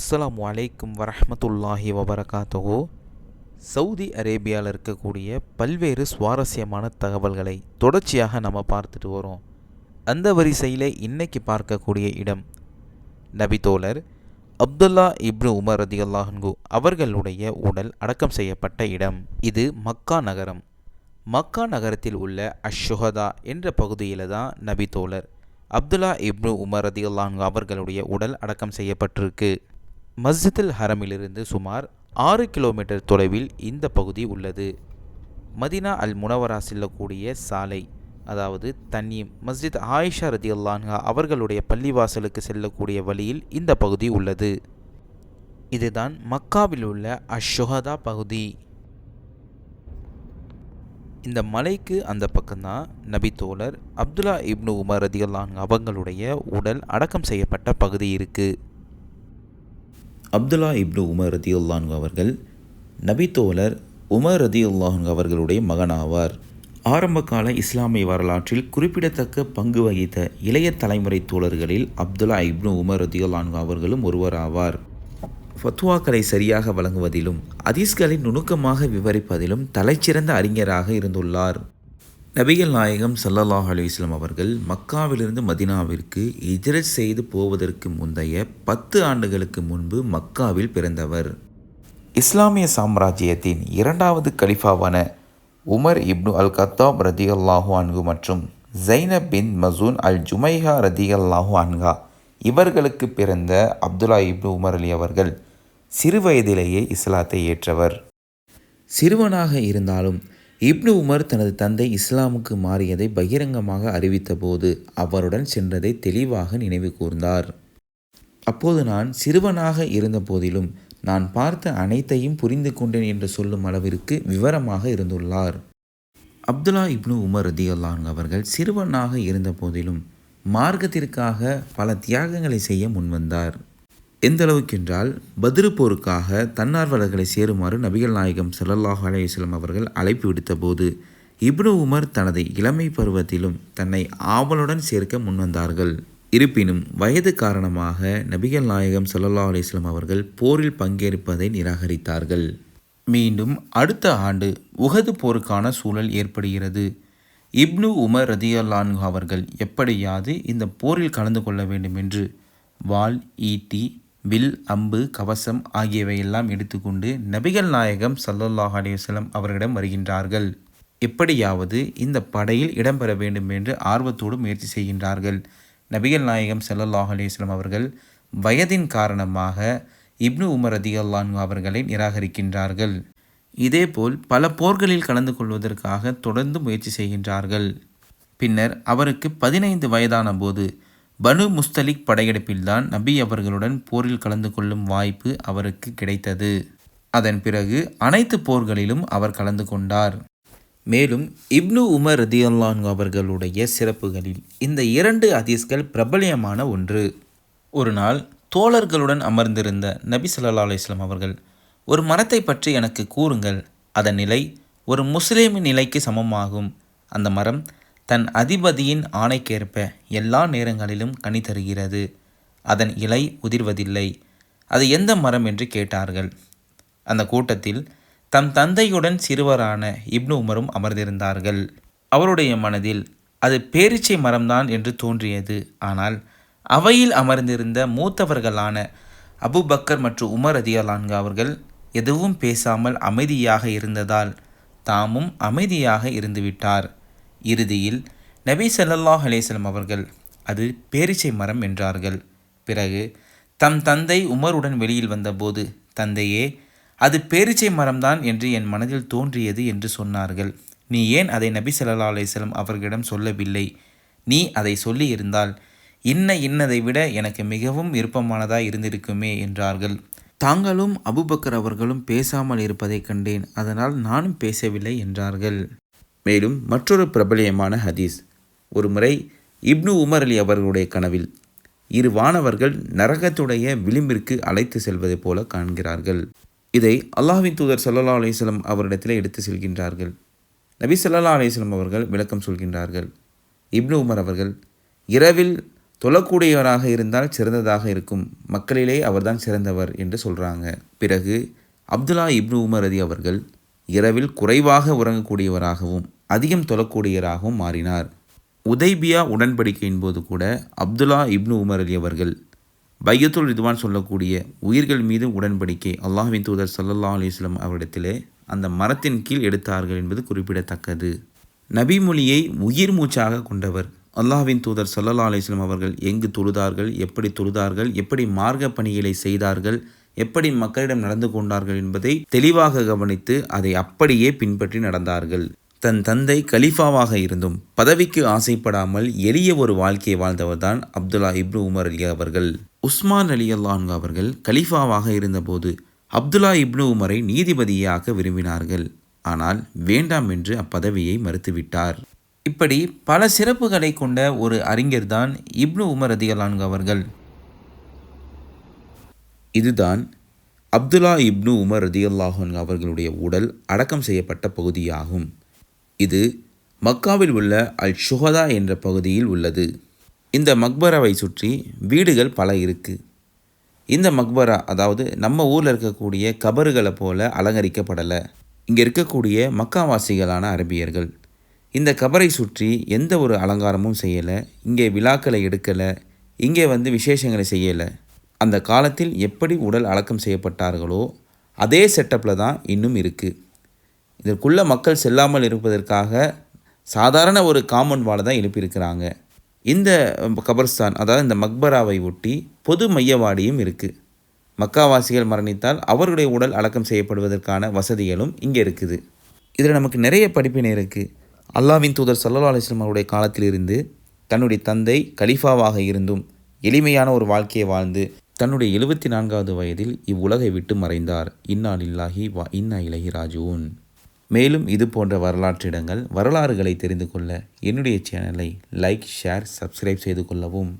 அஸ்லாம் அலைக்கும் வரஹ்மத்துல்லாஹி வபரகாத்தோ சவுதி அரேபியாவில் இருக்கக்கூடிய பல்வேறு சுவாரஸ்யமான தகவல்களை தொடர்ச்சியாக நம்ம பார்த்துட்டு வரோம். அந்த வரிசையில் இன்னைக்கு பார்க்கக்கூடிய இடம் நபித்தோழர் அப்துல்லா இப்னு உமர் ரதி அல்லாஹன்கு அவர்களுடைய உடல் அடக்கம் செய்யப்பட்ட இடம். இது மக்கா நகரம். மக்கா நகரத்தில் உள்ள அஷ்ஷுஹதா என்ற பகுதியில் தான் நபித்தோழர் அப்துல்லா இப்னு உமர் ரதி அல்லாஹன்கு அவர்களுடைய உடல் அடக்கம் செய்யப்பட்டிருக்கு. மஸ்ஜிதுல் ஹரமிலிருந்து சுமார் ஆறு கிலோமீட்டர் தொலைவில் இந்த பகுதி உள்ளது. மதினா அல் முனவரா செல்லக்கூடிய சாலை அதாவது தன்னீம் மஸ்ஜித் ஆயிஷா ரதி அல்லான்ஹா அவர்களுடைய பள்ளிவாசலுக்கு செல்லக்கூடிய வழியில் இந்த பகுதி உள்ளது. இதுதான் மக்காவில் உள்ள அஷ்ஷொஹதா பகுதி. இந்த மலைக்கு அந்த பக்கம்தான் நபி தோழர் அப்துல்லா இப்னு உமர் ரதி அல்லான் அவங்களுடைய உடல் அடக்கம் செய்யப்பட்ட பகுதி இருக்குது அப்துல்லா இப்னு உமர் ரதி அவர்கள் நபித்தோழர் உமர் ரதி அவர்களுடைய மகனாவார். ஆரம்பகால இஸ்லாமிய வரலாற்றில் குறிப்பிடத்தக்க பங்கு வகித்த இளைய தலைமுறை தோழர்களில் அப்துல்லா இப்னு உமர் ரதி அவர்களும் ஒருவராவார். ஃபத்வாக்களை சரியாக வழங்குவதிலும் அதீஸ்களை நுணுக்கமாக விவரிப்பதிலும் தலைச்சிறந்த அறிஞராக இருந்துள்ளார். நபிகள் நாயகம் சல்லல்லாஹ் அலிஸ்லாம் அவர்கள் மக்காவிலிருந்து மதினாவிற்கு இஜரத் செய்து போவதற்கு முந்தைய பத்து ஆண்டுகளுக்கு முன்பு மக்காவில் பிறந்தவர். இஸ்லாமிய சாம்ராஜ்யத்தின் இரண்டாவது கலிஃபாவான உமர் இப்னு அல் கத்தாப் ரதி அல்லாஹூ அன்கு மற்றும் ஜைனப் பின் மசூன் அல் ஜுமைஹா ரதி அல்லாஹூ அன்கா இவர்களுக்கு பிறந்த அப்துல்லா இப்னு உமர் அலி அவர்கள் சிறுவயதிலேயே இஸ்லாத்தை ஏற்றவர். சிறுவனாக இருந்தாலும் இப்னு உமர் தனது தந்தை இஸ்லாமுக்கு மாறியதை பகிரங்கமாக அறிவித்தபோது அவருடன் சென்றதை தெளிவாக நினைவு கூர்ந்தார். அப்போது நான் சிறுவனாக இருந்த போதிலும் நான் பார்த்த அனைத்தையும் புரிந்து கொண்டேன் என்று சொல்லும் அளவிற்கு விவரமாக இருந்துள்ளார். அப்துல்லா இப்னு உமர் ரதி அல்லான் அவர்கள் சிறுவனாக இருந்த போதிலும் மார்க்கத்திற்காக பல தியாகங்களை செய்ய முன்வந்தார். எந்த அளவுக்கென்றால் பதிரு போருக்காக தன்னார்வலர்களை சேருமாறு நபிகள் நாயகம் சல்லல்லாஹு அலையுஸ்லம் அவர்கள் அழைப்பு விடுத்தபோது இப்னு உமர் தனது இளமை பருவத்திலும் தன்னை ஆவலுடன் சேர்க்க முன்வந்தார்கள். இருப்பினும் வயது காரணமாக நபிகள் நாயகம் சல்லல்லா அலிஸ்லாம் அவர்கள் போரில் பங்கேற்பதை நிராகரித்தார்கள். மீண்டும் அடுத்த ஆண்டு உகது போருக்கான சூழல் ஏற்படுகிறது. இப்னு உமர் ரதியல்லான் அவர்கள் எப்படியாவது இந்த போரில் கலந்து கொள்ள வேண்டும் என்று வால் ஈட்டி வில் அம்பு கவசம் ஆகியவையெல்லாம் எடுத்துக்கொண்டு நபிகள் நாயகம் சல்லல்லாஹ் அலிவசலம் அவர்களிடம் வருகின்றார்கள். எப்படியாவது இந்த படையில் இடம்பெற வேண்டும் என்று ஆர்வத்தோடு முயற்சி செய்கின்றார்கள். நபிகள் நாயகம் சல்லல்லாஹ் அலிவஸ்லம் அவர்கள் வயதின் காரணமாக இப்னு உமர் அதிகல்லான் அவர்களை நிராகரிக்கின்றார்கள். இதேபோல் பல போர்களில் கலந்து கொள்வதற்காக தொடர்ந்து முயற்சி செய்கின்றார்கள். பின்னர் அவருக்கு பதினைந்து வயதான போது பனு முஸ்தலிக் படையெடுப்பில்தான் நபி அவர்களுடன் போரில் கலந்து கொள்ளும் வாய்ப்பு அவருக்கு கிடைத்தது. அதன் பிறகு அனைத்து போர்களிலும் அவர் கலந்து கொண்டார். மேலும் இப்னு உமர் ரதியல்லான் அவர்களுடைய சிறப்புகளில் இந்த இரண்டு அதீஸ்கள் பிரபலியமான ஒன்று. ஒரு நாள் தோழர்களுடன் அமர்ந்திருந்த நபி சொல்லா அலிஸ்லாம் அவர்கள் ஒரு மரத்தை பற்றி எனக்கு கூறுங்கள். அதன் நிலை ஒரு முஸ்லீமின் நிலைக்கு சமமாகும். அந்த மரம் தன் அதிபதியின் ஆணைக்கேற்ப எல்லா நேரங்களிலும் கனி தருகிறது. அதன் இலை உதிர்வதில்லை. அது எந்த மரம் என்று கேட்டார்கள். அந்த கூட்டத்தில் தம் தந்தையுடன் சிறுவரான இப்னு உமரும் அமர்ந்திருந்தார்கள். அவருடைய மனதில் அது பேரிச்சை மரம்தான் என்று தோன்றியது. ஆனால் அவையில் அமர்ந்திருந்த மூத்தவர்களான அபுபக்கர் மற்றும் உமர் அதியலான்கு அவர்கள் எதுவும் பேசாமல் அமைதியாக இருந்ததால் தாமும் அமைதியாக இருந்துவிட்டார். இறுதியில் நபி சல்லாஹ் அலேஸ்லம் அவர்கள் அது பேரிச்சை மரம் என்றார்கள். பிறகு தம் தந்தை உமருடன் வெளியில் வந்தபோது தந்தையே அது பேரிச்சை மரம்தான் என்று என் மனதில் தோன்றியது என்று சொன்னார்கள். நீ ஏன் அதை நபி சல்லா அலிஸ்லம் அவர்களிடம் சொல்லவில்லை? நீ அதை சொல்லி இருந்தால் இன்ன இன்னதை விட எனக்கு மிகவும் விருப்பமானதாக இருந்திருக்குமே என்றார்கள். தாங்களும் அபுபக்கர் அவர்களும் பேசாமல் இருப்பதைக் கண்டேன் அதனால் நானும் பேசவில்லை என்றார்கள். மேலும் மற்றொரு பிரபலியமான ஹதீஸ். ஒருமுறை இப்னு உமர் அலி அவர்களுடைய கனவில் இரு வானவர்கள் நரகத்துடைய விளிம்பிற்கு அழைத்து செல்வதை போல காண்கிறார்கள். இதை அல்லாஹின் தூதர் சல்லா அலிஸ்லம் அவரிடத்தில் எடுத்து செல்கின்றார்கள். நபி சல்லா அலிஸ்லம் அவர்கள் விளக்கம் சொல்கின்றார்கள். இப்னு உமர் அவர்கள் இரவில் தொழக்கூடியவராக இருந்தால் சிறந்ததாக இருக்கும். மக்களிலே அவர்தான் சிறந்தவர் என்று சொல்கிறாங்க பிறகு அப்துல்லா இப்னு உமர் அதி அவர்கள் இரவில் குறைவாக உறங்கக்கூடியவராகவும் அதிகம் தொழக்கூடியவராகவும் மாறினார். உதைபியா உடன்படிக்கையின் போது கூட அப்துல்லா இப்னு உமர் அலி அவர்கள் பையத்துல் ரிதுவான் சொல்லக்கூடிய உயிர்கள் மீது உடன்படிக்கை அல்லாஹின் தூதர் சல்லல்லா அலிஸ்லாம் அவரிடத்திலே அந்த மரத்தின் கீழ் எடுத்தார்கள் என்பது குறிப்பிடத்தக்கது. நபி மொழியை உயிர் மூச்சாக கொண்டவர் அல்லாஹ்வின் தூதர் சல்லல்லா அலிஸ்லாம் அவர்கள் எங்கு தொழுதார்கள் எப்படி தொழுதார்கள் எப்படி மார்க்க பணிகளை செய்தார்கள் எப்படி மக்களிடம் நடந்து கொண்டார்கள் என்பதை தெளிவாக கவனித்து அதை அப்படியே பின்பற்றி நடந்தார்கள். தன் தந்தை கலீஃபாவாக இருந்தும் பதவிக்கு ஆசைப்படாமல் எளிய ஒரு வாழ்க்கையை வாழ்ந்தவர்தான் அப்துல்லா இப்னு உமர் அலி அவர்கள். உஸ்மான் அலி அல்லான் அவர்கள் கலீஃபாவாக இருந்தபோது அப்துல்லா இப்னு உமரை நீதிபதியாக விரும்பினார்கள். ஆனால் வேண்டாம் என்று அப்பதவியை மறுத்துவிட்டார். இப்படி பல சிறப்புகளை கொண்ட ஒரு அறிஞர்தான் இப்னு உமர் அதிகலான்கு அவர்கள். இதுதான் அப்துல்லா இப்னு உமர் ரதியல்லாஹன் அவர்களுடைய உடல் அடக்கம் செய்யப்பட்ட பகுதியாகும். இது மக்காவில் உள்ள அல் ஷுஹதா என்ற பகுதியில் உள்ளது. இந்த மக்பராவை சுற்றி வீடுகள் பல இருக்குது இந்த மக்பரா அதாவது நம்ம ஊரில் இருக்கக்கூடிய கபறுகளை போல அலங்கரிக்கப்படலை. இங்கே இருக்கக்கூடிய மக்காவாசிகளான அரபியர்கள் இந்த கபரை சுற்றி எந்த ஒரு அலங்காரமும் செய்யலை. இங்கே விழாக்களை எடுக்கலை. இங்கே வந்து விசேஷங்களை செய்யலை. அந்த காலத்தில் எப்படி உடல் அடக்கம் செய்யப்பட்டார்களோ அதே செட்டப்பில் தான் இன்னும் இருக்குது இதற்குள்ள மக்கள் செல்லாமல் இருப்பதற்காக சாதாரண ஒரு காமன் வாழை தான் எழுப்பியிருக்கிறாங்க. இந்த கபர்ஸ்தான் அதாவது இந்த மக்பராவை ஒட்டி பொது மையவாடியும் இருக்குது மக்காவாசிகள் மரணித்தால் அவருடைய உடல் அடக்கம் செய்யப்படுவதற்கான வசதிகளும் இங்கே இருக்குது. இதில் நமக்கு நிறைய படிப்பினை இருக்குது அல்லாவின் தூதர் சல்லா அலிஸ்லாம் அவருடைய காலத்திலிருந்து தன்னுடைய தந்தை கலிஃபாவாக இருந்தும் எளிமையான ஒரு வாழ்க்கையை வாழ்ந்து தன்னுடைய எழுபத்தி நான்காவது வயதில் இவ்வுலகை விட்டு மறைந்தார். இன்னா லில்லாஹி வா இன்னா இலகி ராஜுவோன் மேலும் இது போன்ற வரலாற்றிடங்கள் வரலாறுகளை தெரிந்து கொள்ள என்னுடைய சேனலை லைக் ஷேர் சப்ஸ்கிரைப் செய்து கொள்ளவும்.